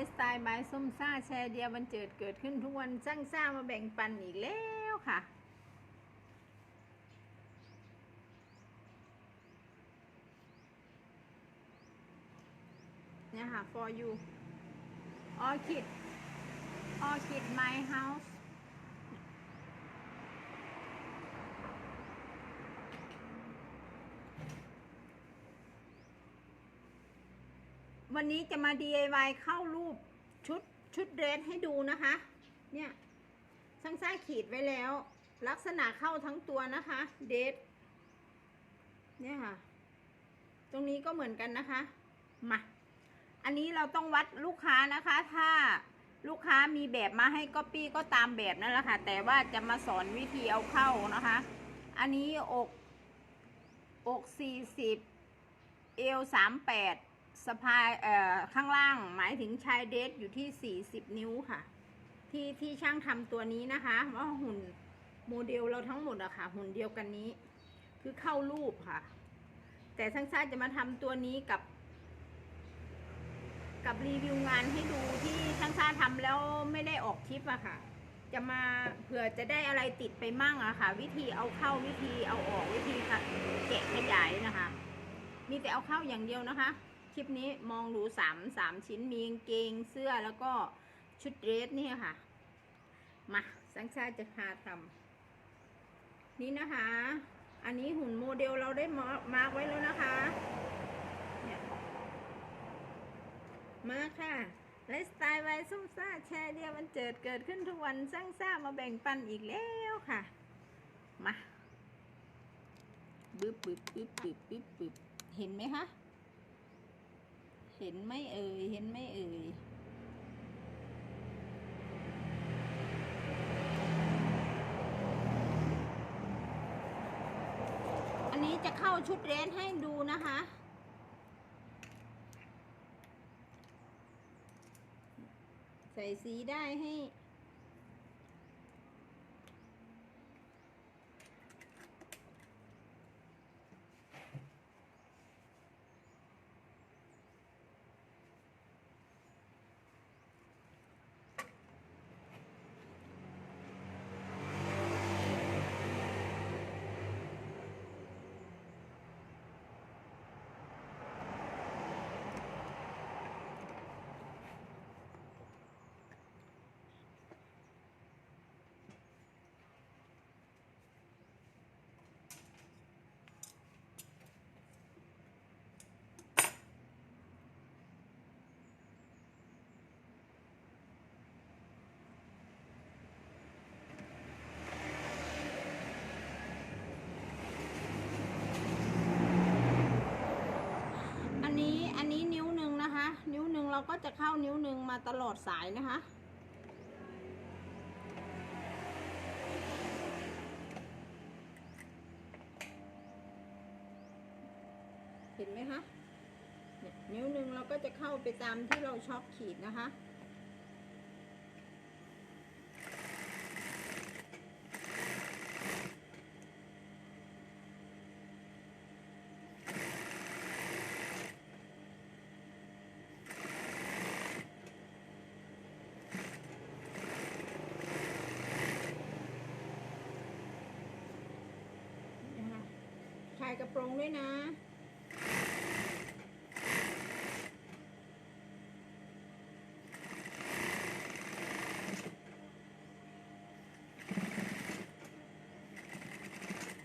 ไลฟ์สไตล์บายส้มซ่าแชร์เดียววันเจิดเกิดขึ้นทุกวันสร้างซ่ามาแบ่งปันอีกแล้วค่ะ เนี่ยค่ะ for you orchid orchid my house วันนี้จะมา DIY เข้ารูปชุดชุดเดรสให้ดูนะคะ เนี่ยสร้างซ่าขีดไว้แล้ว ลักษณะเข้าทั้งตัวนะคะ เดรสเนี่ยค่ะ ตรงนี้ก็เหมือนกันนะคะ มา อันนี้เราต้องวัดลูกค้านะคะ ถ้าลูกค้ามีแบบมาให้ก๊อปปี้ก็ตามแบบนั่นแหละค่ะ แต่ว่าจะมาสอนวิธีเอาเข้านะคะ อันนี้อกอกสี่สิบเอวสามแปด สะพายเอ่อข้างล่างหมายถึงชายเดทอยู่ที่สี่สิบนิ้วค่ะ ที่ที่ช่างทำตัวนี้นะคะว่าหุ่นโมเดลเราทั้งหมดอะค่ะ หุ่นเดียวกันนี้ คือเข้ารูปค่ะ แต่ช่างชาติจะมาทำตัวนี้กับ กับรีวิวงานให้ดูที่ช่างชาติทำแล้วไม่ได้ออกคลิปอะค่ะ จะมาเผื่อจะได้อะไรติดไปมั่งอะค่ะ วิธีเอาเข้าวิธีเอาออกวิธีค่ะแกะขยายนะคะ มีแต่เอาเข้าอย่างเดียวนะคะ ลิปนี้มองดูสามสามชิ้นมีกางเกงเสื้อแล้วก็ชุดเดรสนี่ค่ะ มาสังชาติจะพาทำนี่นะคะ อันนี้หุ่นโมเดลเราได้มาร์กไว้แล้วนะคะเนี่ยมาค่ะไลฟ์สไตล์ไว้ซุ่มซ่าแชร์เดียวมันเจิดเกิดขึ้นทุกวันสร้างซ่ามาแบ่งปันอีกแล้วค่ะ มาบึ๊บบึ๊บบึ๊บบึ๊บบึ๊บบึ๊บเห็นไหมคะ เห็นไม่เอ่ย เห็นไม่เอ่ย อันนี้จะเข้าชุดเรนให้ดูนะคะ ใส่สีได้ให้ อันนี้อันนี้นิ้วหนึ่งนะคะ นิ้วหนึ่งเรา ก็จะเข้านิ้วหนึ่งมาตลอดสายนะคะ เห็นไหมคะเนี่ยนิ้วหนึ่งเราก็จะเข้าไปตามที่เราชอบขีดนะคะ โปรงด้วยนะ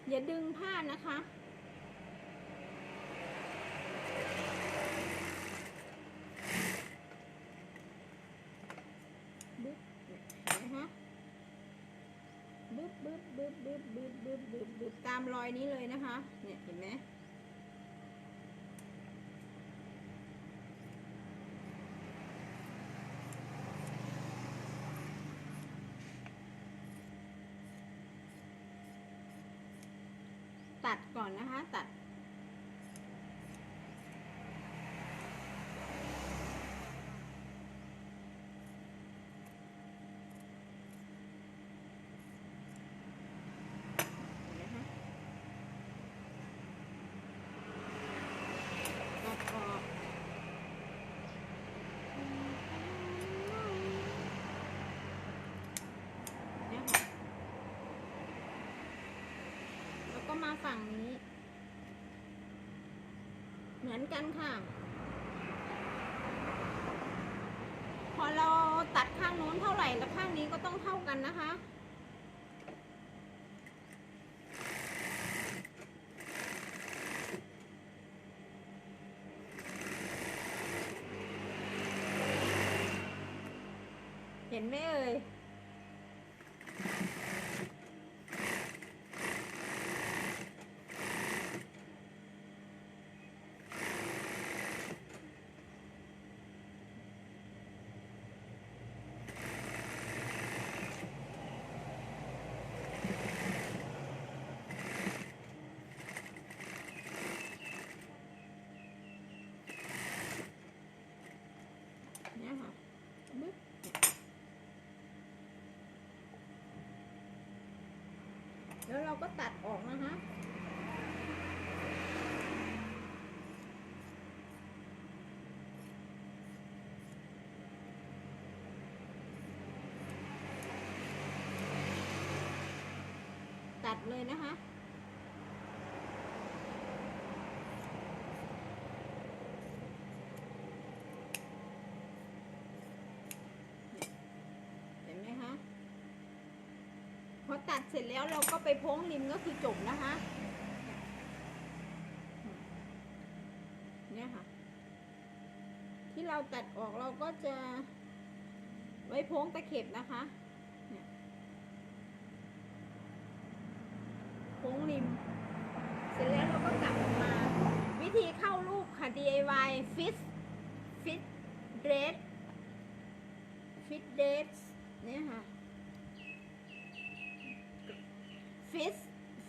อย่าดึงผ้านะคะบึ๊บนะฮะบึ๊บบึ๊บบึ๊บบึ๊บบึ๊บบึ๊บามรอยนี้เลยนะคะ เนี่ยเห็นไหมตัดก่อนนะคะ ตัด เห็นไหมคะตัดออก เห มือนกันค่ะ พอเราตัดข้างนู้นเท่าไหร่แล้วข้างนี้ก็ต้องเท่ากันนะคะเห็นไหมเอ่ยเนี่ยค่ะบึ๊บ แล้วเราก็ตัดออกนะคะตัดเลยนะคะ เห็นไหมคะ พอ ตัดเสร็จแล้วเราก็ไปโพ้งริมก็คือจบนะคะเนี่ยค่ะ ที่เราตัดออกเราก็จะไว้โพ้งตะเข็บนะคะโพ้งริม เสร็จแล้วเราก็กลับออกมา วิธีเข้ารูปค่ะ DIY fit fit dress fit dress เนี่ยค่ะ fit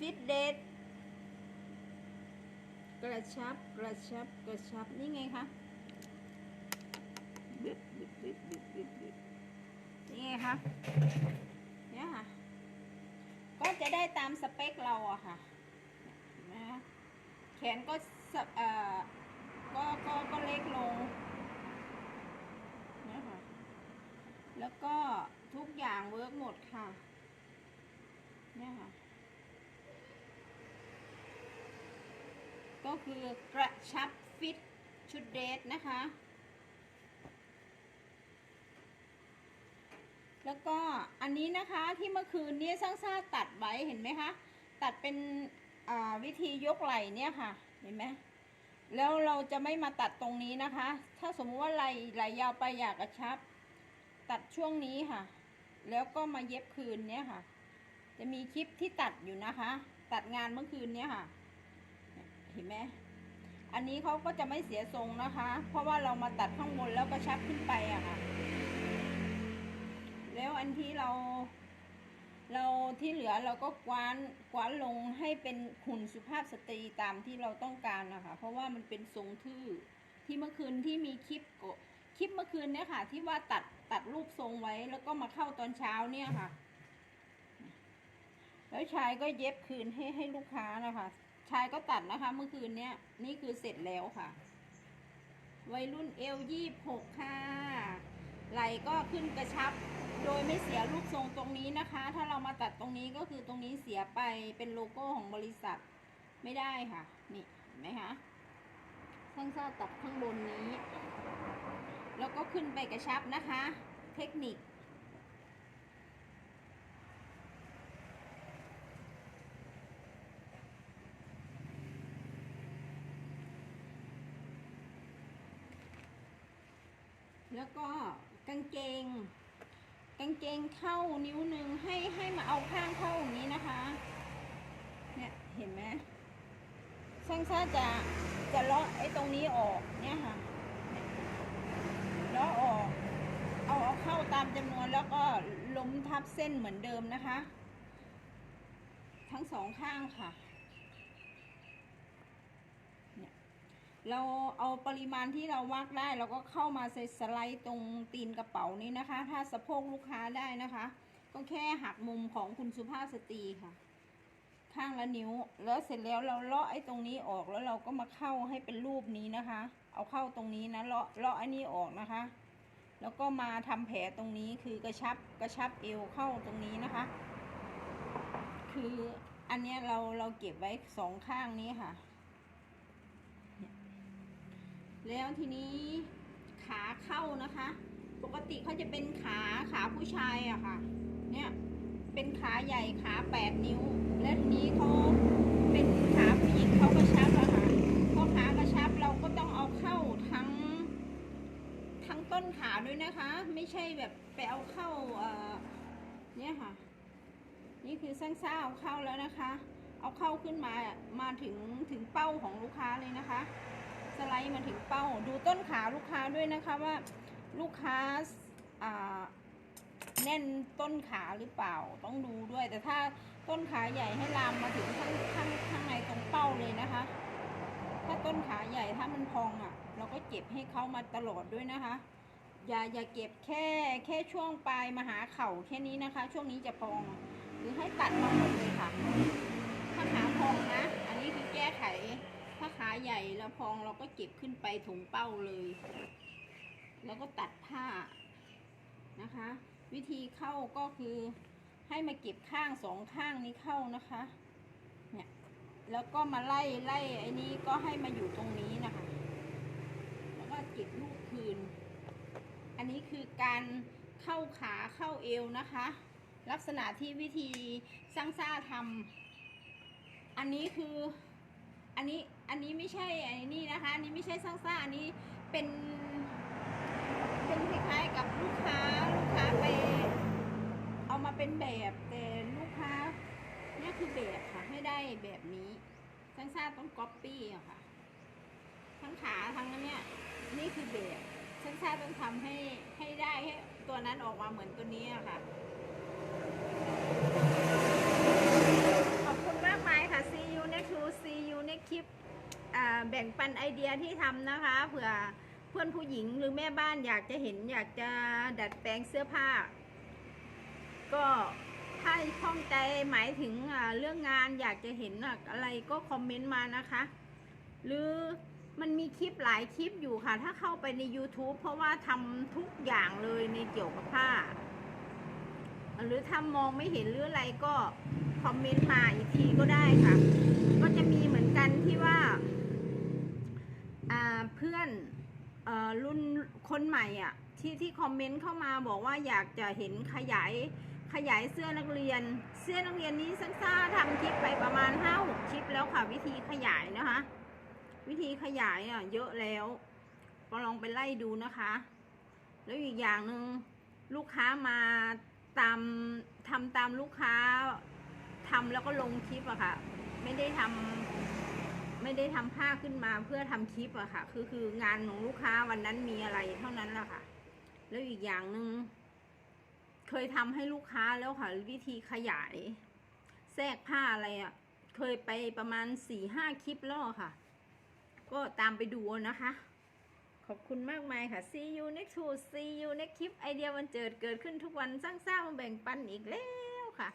fit dress กระชับกระชับกระชับนี่ไงคะบึ๊บบึ๊บบึ๊บบึ๊บบึ๊บบึ๊บนี่ไงคะเนี่ยค่ะ ก็จะได้ตามสเปคเราอะค่ะเห็นไหมคะแขนก็สะเอ่อก็ก็ก็เล็กลงเนี่ยค่ะ แล้วก็ทุกอย่างเวิร์กหมดค่ะเนี่ยค่ะ ก็คือกระชับฟิตชุดเดรสนะคะ แล้วก็อันนี้นะคะที่เมื่อคืนเนี้สร้างซ่าตัดไว้เห็นไหมคะ ตัดเป็นวิธียกไหล่เนี่ยค่ะ เห็นไหมแล้วเราจะไม่มาตัดตรงนี้นะคะ ถ้าสมมติว่าไหล่ไหล่ยาวไปอยากกระชับ ตัดช่วงนี้ค่ะ แล้วก็มาเย็บคืนเนี่ยค่ะ จะมีคลิปที่ตัดอยู่นะคะ ตัดงานเมื่อคืนเนี่ยค่ะ เห็นไหมอันนี้เขาก็จะไม่เสียทรงนะคะ เพราะว่าเรามาตัดข้างบนแล้วกระชับขึ้นไปอะค่ะ แล้วอันที่เรา เราที่เหลือเราก็กว้านกว้านลงให้เป็นหุ่นสุภาพสตรีตามที่เราต้องการนะคะ เพราะว่ามันเป็นทรงทื่อที่เมื่อคืนที่มีคลิปกคลิปเมื่อคืนเนี่ยค่ะ ที่ว่าตัดตัดรูปทรงไว้แล้วก็มาเข้าตอนเช้าเนี่ยค่ะ แล้วชายก็เย็บคืนให้ให้ลูกค้านะคะ ชายก็ตัดนะคะ เมื่อคืนเนี้ยนี่คือเสร็จแล้วค่ะ วัยรุ่นเอลยี่หกค่ะ ไหลก็ขึ้นกระชับ โดยไม่เสียรูปทรงตรงนี้นะคะ ถ้าเรามาตัดตรงนี้ก็คือตรงนี้เสียไปเป็นโลโก้ของบริษัทไม่ได้ค่ะ นี่เห็นไหมคะช่างซ่าตัดข้างบนนี้ แล้วก็ขึ้นไปกระชับนะคะ เทคนิค แล้วก็กางเกง กางเกงเข้านิ้วหนึ่งให้ให้มาเอาข้างเข้าอย่างนี้นะคะ เนี่ยเห็นไหมช่างซ่าจะจะเลาะไอ้ตรงนี้ออกเนี่ยค่ะเนี่ยเลาะออกเอาเอาเข้าตามจำนวนแล้วก็ล้มทับเส้นเหมือนเดิมนะคะ ทั้งสองข้างค่ะ เราเอาปริมาณที่เราวักได้เราก็เข้ามาใส่สไลด์ตรงตีนกระเป๋านี้นะคะ ถ้าสะโพกลูกค้าได้นะคะ ก็แค่หักมุมของคุณสุภาพสตรีค่ะ ข้างละนิ้ว แล้วเสร็จแล้วเราเลาะไอ้ตรงนี้ออกแล้วเราก็มาเข้าให้เป็นรูปนี้นะคะ เอาเข้าตรงนี้นะเลาะเลาะไอ้นี้ออกนะคะ แล้วก็มาทำแผลตรงนี้คือกระชับกระชับเอวเข้าตรงนี้นะคะ คืออันนี้เราเราเก็บไว้สองข้างนี้ค่ะ แล้วทีนี้ขาเข้านะคะ ปกติเขาจะเป็นขาขาผู้ชายอะค่ะ เนี่ยเป็นขาใหญ่ขาแปดนิ้ว และทีนี้เขาเป็นขาผู้หญิงเขากระชับอะค่ะพอขากระชับเราก็ต้องเอาเข้าทั้งทั้งต้นขาด้วยนะคะ ไม่ใช่แบบไปเอาเข้าเอ่อเนี่ยค่ะ นี่คือสร้างซ่าเอาเข้าแล้วนะคะ เอาเข้าขึ้นมามาถึงถึงเป้าของลูกค้าเลยนะคะ สไลด์มาถึงเป้า ดูต้นขาลูกค้าด้วยนะคะว่าลูกค้าแน่นต้นขาหรือเปล่าต้องดูด้วย แต่ถ้าต้นขาใหญ่ให้ลามมาถึงข้างข้างข้างในตรงเป้าเลยนะคะ ถ้าต้นขาใหญ่ถ้ามันพองอะ เราก็เก็บให้เขามาตลอดด้วยนะคะ อย่าอย่าเก็บแค่แค่ช่วงปลายมาหาเข่าแค่นี้นะคะ ช่วงนี้จะพอง หรือให้ตัดมาหมดเลยค่ะถ้าขาพองนะ อันนี้คือแก้ไข ถ้าขาใหญ่แล้วพองเราก็เก็บขึ้นไปถุงเป้าเลย แล้วก็ตัดผ้านะคะ วิธีเข้าก็คือให้มาเก็บข้างสองข้างนี้เข้านะคะเนี่ยแล้วก็มาไล่ไล่ไอ้นี้ก็ให้มาอยู่ตรงนี้นะคะ แล้วก็เก็บลูกคืน อันนี้คือการเข้าขาเข้าเอวนะคะ ลักษณะที่วิธีสร้างซ่าทำอันนี้คืออันนี้ อันนี้ไม่ใช่อันนี้นะคะ อันนี้ไม่ใช่สร้างซ่าอันนี้เป็นเป็นคล้ายๆกับลูกค้าลูกค้าไปเอามาเป็นแบบแต่ลูกค้าเนี่ยคือแบบค่ะให้ได้แบบนี้สร้างซ่าต้องก๊อปปี้อะค่ะ ทั้งขาทั้งอันเนี้ยนี่คือแบบช่างชาต้องทำให้ให้ได้ให้ตัวนั้นออกมาเหมือนตัวนี้อะค่ะขอบคุณมากมายค่ะ see you next to see you next clip อ่า แบ่งปันไอเดียที่ทำนะคะ เผื่อเพื่อนผู้หญิงหรือแม่บ้านอยากจะเห็นอยากจะดัดแปลงเสื้อผ้า ก็ถ้าข้องใจหมายถึงเรื่องงานอยากจะเห็นอะไรก็คอมเมนต์มานะคะ หรือมันมีคลิปหลายคลิปอยู่ค่ะ ถ้าเข้าไปใน YouTube เพราะว่าทำทุกอย่างเลยในเกี่ยวกับผ้า หรือถ้ามองไม่เห็นหรืออะไรก็คอมเมนต์มาอีกทีก็ได้ค่ะ ก็จะมีเหมือนกันที่ว่า เพื่อนออรุ่นคนใหม่อะที่ที่คอมเมนต์เข้ามาบอกว่าอยากจะเห็นขยายขยายเสื้อนักเรียน เสื้อนักเรียนนี้ซักซ่าทำคลิปไปประมาณห้าหกคลิปแล้วค่ะ วิธีขยายนะคะ วิธีขยายอะเยอะแล้วก็ลองไปไล่ดูนะคะ แล้วอีกอย่างหนึ่งลูกค้ามาตามทำตามลูกค้าทำแล้วก็ลงคลิปอะค่ะ ไม่ได้ทำ ไม่ได้ทำผ้าขึ้นมาเพื่อทำคลิปอะค่ะ คือคืองานของลูกค้าวันนั้นมีอะไรเท่านั้นแหละค่ะ แล้วอีกอย่างหนึ่งเคยทำให้ลูกค้าแล้วค่ะ วิธีขยาย แทรกผ้าอะไรอะเคยไปประมาณสี่ห้าคลิปแล้วอค่ะ ก็ตามไปดูนะคะ ขอบคุณมากมายค่ะ see you next to see you next คลิปไอเดียวันเจิดเกิดขึ้นทุกวันสร้างสร้างแบ่งปันอีกแล้วค่ะ